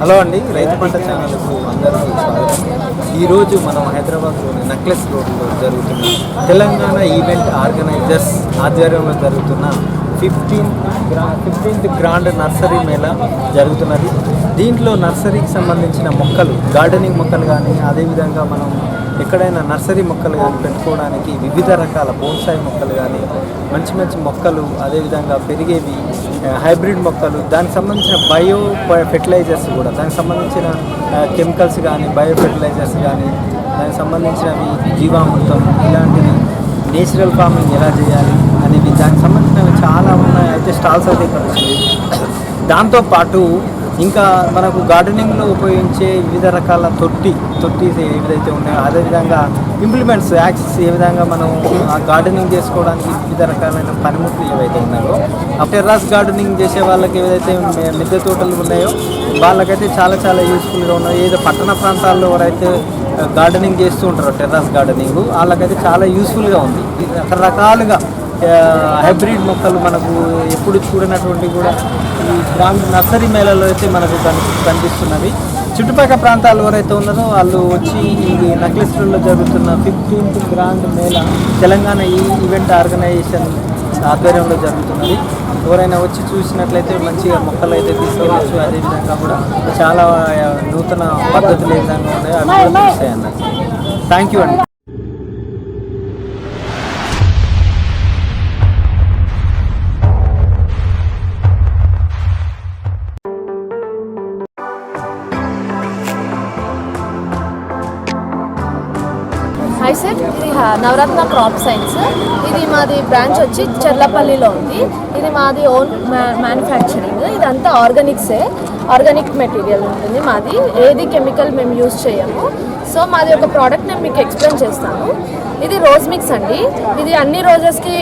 Hello అండి రైతు పంట ఛానల్కు అందరూ స్వాగతం. ఈరోజు మనం హైదరాబాద్లోని నక్లెస్ రోడ్లో జరుగుతున్న తెలంగాణ ఈవెంట్ ఆర్గనైజర్స్ ఆధ్వర్యంలో జరుగుతున్న ఫిఫ్టీన్ గ్రా ఫిఫ్టీన్త్ గ్రాండ్ నర్సరీ మేళా జరుగుతున్నది. దీంట్లో నర్సరీకి సంబంధించిన మొక్కలు గార్డెనింగ్ మొక్కలు కానీ అదేవిధంగా మనం ఎక్కడైనా నర్సరీ మొక్కలు కానీ పెట్టుకోవడానికి వివిధ రకాల బోన్సాయి మొక్కలు కానీ మంచి మంచి మొక్కలు అదేవిధంగా పెరిగేవి హైబ్రిడ్ మొక్కలు దానికి సంబంధించిన బయో ఫెర్టిలైజర్స్ కూడా దానికి సంబంధించిన కెమికల్స్ కానీ బయో ఫెర్టిలైజర్స్ కానీ దానికి సంబంధించినవి జీవామృతం ఇలాంటివి నేచురల్ ఫార్మింగ్ ఎలా చేయాలి అనేవి దానికి సంబంధించినవి చాలా ఉన్నాయి. అయితే స్టాల్స్ అయితే ఇక్కడ వచ్చింది దాంతోపాటు ఇంకా మనకు గార్డెనింగ్లో ఉపయోగించే వివిధ రకాల తొట్టి తొట్టి ఏవైతే ఉన్నాయో అదేవిధంగా ఇంప్లిమెంట్స్ యాక్సెస్ ఏ విధంగా మనం ఆ గార్డెనింగ్ చేసుకోవడానికి వివిధ రకాలైన పనిముట్లు ఏవైతే ఉన్నాయో ఆ టెర్రాస్ గార్డెనింగ్ చేసే వాళ్ళకి ఏదైతే మిద్దె తోటలు ఉన్నాయో వాళ్ళకైతే చాలా చాలా యూస్ఫుల్గా ఉన్నాయి. ఏదో పట్టణ ప్రాంతాల్లో ఎవరైతే గార్డెనింగ్ చేస్తూ ఉంటారో టెర్రాస్ గార్డెనింగ్ వాళ్ళకైతే చాలా యూస్ఫుల్గా ఉంది. రకరకాలుగా హైబ్రిడ్ మొక్కలు మనకు ఎప్పుడు చూడనటువంటి కూడా ఈ గ్రామ నర్సరీ మేళలో అయితే మనకు కనిపి కనిపిస్తున్నవి. చుట్టుపక్కల ప్రాంతాలు ఎవరైతే ఉన్నారో వాళ్ళు వచ్చి ఈ నక్లెస్లో జరుగుతున్న ఫిఫ్టీన్త్ గ్రాండ్ మేళా తెలంగాణ ఈ ఈవెంట్ ఆర్గనైజేషన్ ఆధ్వర్యంలో జరుగుతున్నది. ఎవరైనా వచ్చి చూసినట్లయితే మంచిగా మొక్కలు అయితే తీసుకోవచ్చు. అదేవిధంగా కూడా చాలా నూతన పద్ధతులు ఏ విధంగా ఉన్నాయో అవి చూస్తాయి అన్నట్టు థ్యాంక్ యూ అండి. ఐ సార్ ఇది నవరత్న క్రాప్ సైన్స్ ఇది మాది బ్రాంచ్ వచ్చి చెర్లపల్లిలో ఉంది. ఇది మాది ఓన్ మ్యానుఫ్యాక్చరింగ్ ఇదంతా ఆర్గానిక్సే ఆర్గానిక్ మెటీరియల్ ఉంటుంది మాది. ఏది కెమికల్ మేము యూజ్ చేయము. సో మాది ఒక ప్రోడక్ట్ నేను మీకు ఎక్స్ప్లెయిన్ చేస్తాను. ఇది రోజ్ మిక్స్ అండి. ఇది అన్ని రోజెస్కి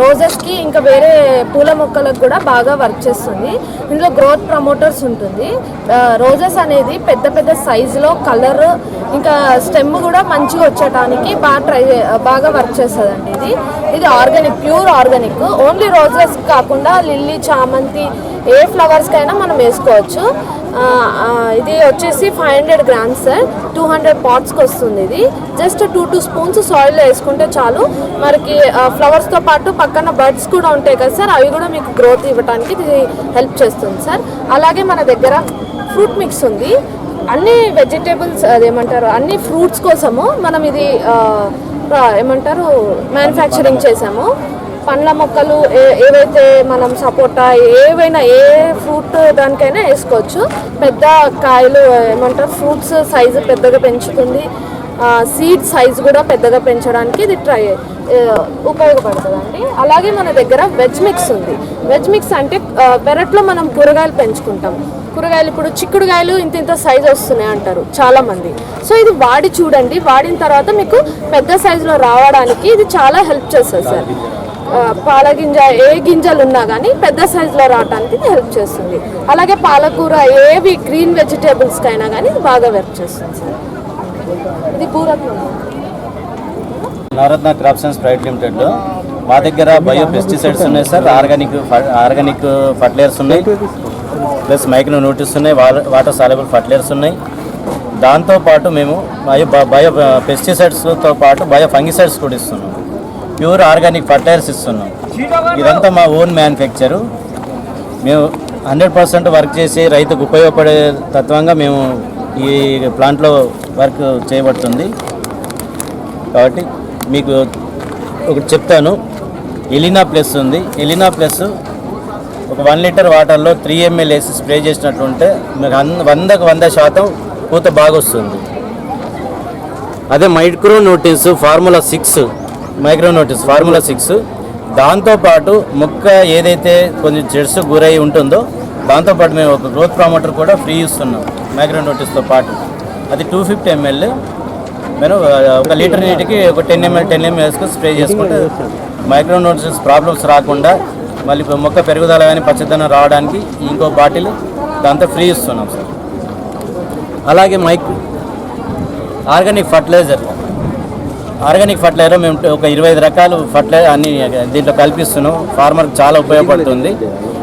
రోజెస్కి ఇంకా వేరే పూల మొక్కలకు కూడా బాగా వర్క్ చేస్తుంది. ఇందులో గ్రోత్ ప్రమోటర్స్ ఉంటుంది. రోజెస్ అనేది పెద్ద పెద్ద సైజులో కలర్ ఇంకా స్టెమ్ కూడా మంచిగా వచ్చేటానికి బాగా ట్రై బాగా వర్క్ చేస్తుందండి ఇది. ఇది organic pure organic only roses కాకుండా లిల్లీ చామంతి ఏ ఫ్లవర్స్కైనా మనం వేసుకోవచ్చు. ఇది వచ్చేసి five hundred grams sir two hundred పాట్స్కి వస్తుంది ఇది. జస్ట్ టూ టూ స్పూన్స్ సాయిల్లో వేసుకుంటే చాలు. మనకి ఫ్లవర్స్తో పాటు పక్కన బర్డ్స్ కూడా ఉంటాయి కదా సార్ అవి కూడా మీకు గ్రోత్ ఇవ్వడానికి ఇది హెల్ప్ చేస్తుంది సార్ అలాగే మన దగ్గర ఫ్రూట్ మిక్స్ ఉంది. అన్ని వెజిటేబుల్స్ అదేమంటారు అన్ని ఫ్రూట్స్ కోసము మనం ఇది ఏమంటారు మ్యానుఫ్యాక్చరింగ్ చేసాము. పండ్ల మొక్కలు ఏ- ఏవైతే మనం సపోటా ఏవైనా ఏ ఫ్రూట్ దానికైనా వేసుకోవచ్చు. పెద్ద కాయలు ఏమంటారు ఫ్రూట్స్ సైజు పెద్దగా పెంచుతుంది. సీడ్ సైజ్ కూడా పెద్దగా పెంచడానికి ఇది ట్రై ఉపయోగపడుతుందండి. అలాగే మన దగ్గర వెజ్ మిక్స్ ఉంది. వెజ్ మిక్స్ అంటే పెరట్లో మనం కూరగాయలు పెంచుకుంటాం. కూరగాయలు ఇప్పుడు చిక్కుడుగాయలు ఇంత ఇంత సైజు వస్తున్నాయి అంటారు చాలామంది. సో ఇది వాడి చూడండి. వాడిన తర్వాత మీకు పెద్ద సైజులో రావడానికి ఇది చాలా హెల్ప్ చేస్తుంది సార్. పాల గింజ ఏ గింజలు ఉన్నా కానీ పెద్ద సైజులో రావడానికి హెల్ప్ చేస్తుంది. అలాగే పాలకూర ఏవి గ్రీన్ వెజిటేబుల్స్కి అయినా కానీ బాగా వర్క్ చేస్తుంది సార్. ఇది Puratnam Navaratna crop science private లిమిటెడ్లో మా దగ్గర బయో పెస్టిసైడ్స్ ఉన్నాయి సార్ ఆర్గానిక్ ఫ- ఆర్గానిక్ ఫర్టిలైజర్స్ ఉన్నాయి ప్లస్ మైక్రో న్యూట్రిస్ ఉన్నాయి వాటర్ సాలబుల్ ఫర్టిలైజర్స్ ఉన్నాయి. దాంతోపాటు మేము బయో బ- బయో పెస్టిసైడ్స్తో పాటు బయో ఫంగిసైడ్స్ కూడా ఇస్తున్నాం. ప్యూర్ ఆర్గానిక్ ఫర్టైల్స్ ఇస్తున్నాం. ఇదంతా మా ఓన్ మ్యానుఫ్యాక్చరు. మేము హండ్రెడ్ పర్సెంట్ వర్క్ చేసి రైతుకు ఉపయోగపడే తత్వంగా మేము ఈ ప్లాంట్లో వర్క్ చేయబడుతుంది. కాబట్టి మీకు ఒకటి చెప్తాను. ఎలినా ప్లస్ ఉంది. ఎలినా ప్లస్ ఒక వన్ లీటర్ వాటర్లో త్రీ ఎంఎల్ వేసి స్ప్రే చేసినట్టుంటే మీకు అంద వందకు వంద శాతం పూత బాగా వస్తుంది అదే micro nutrients formula six micro nutrients formula six దాంతోపాటు మొక్క ఏదైతే కొంచెం జెడ్స్ గురై ఉంటుందో దాంతోపాటు మేము ఒక గ్రోత్ ప్రమోటర్ కూడా ఫ్రీ ఇస్తున్నాం మైక్రో నోటిస్తో పాటు. అది టూ ఫిఫ్టీ ఎంఎల్ మేము ఒక లీటర్ నీటికి ఒక టెన్ ఎంఎల్ టెన్ ఎంఎల్ వేసుకొని స్ప్రే చేసుకుంటే మైక్రో నోటిస్ ప్రాబ్లమ్స్ రాకుండా మళ్ళీ మొక్క పెరుగుదల కానీ పచ్చదనం రావడానికి ఇంకో బాటిల్ దాంతో ఫ్రీ ఇస్తున్నాం సార్. అలాగే మైక్ ఆర్గానిక్ ఫర్టిలైజర్. ఆర్గానిక్ ఫర్టిలైజర్ మేము ఒక ఇరవై ఐదు రకాలు ఫర్టిలైజర్ అన్ని దీంట్లో కల్పిస్తున్నాం. ఫార్మర్కి చాలా ఉపయోగపడుతుంది.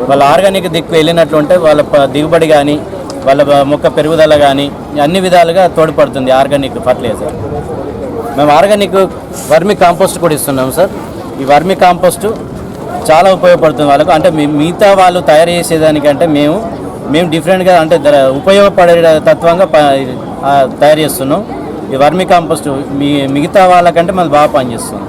వాళ్ళ ఆర్గానిక్ దిక్కు వెళ్ళినట్లుంటే వాళ్ళ దిగుబడి కానీ వాళ్ళ మొక్క పెరుగుదల కానీ అన్ని విధాలుగా తోడ్పడుతుంది ఆర్గానిక్ ఫర్టిలైజర్. మేము ఆర్గానిక్ వర్మి కాంపోస్ట్ కూడా ఇస్తున్నాం సార్. ఈ వర్మి కాంపోస్ట్ చాలా ఉపయోగపడుతుంది వాళ్ళకు. అంటే మిగతా వాళ్ళు తయారు చేసేదానికంటే మేము మేము డిఫరెంట్గా అంటే ధర- ఉపయోగపడే తత్వంగా తయారు చేస్తున్నాం. ఈ వర్మి కాంపోస్ట్ మీ మిగతా వాళ్ళకంటే మనది బాగా పనిచేస్తుంది.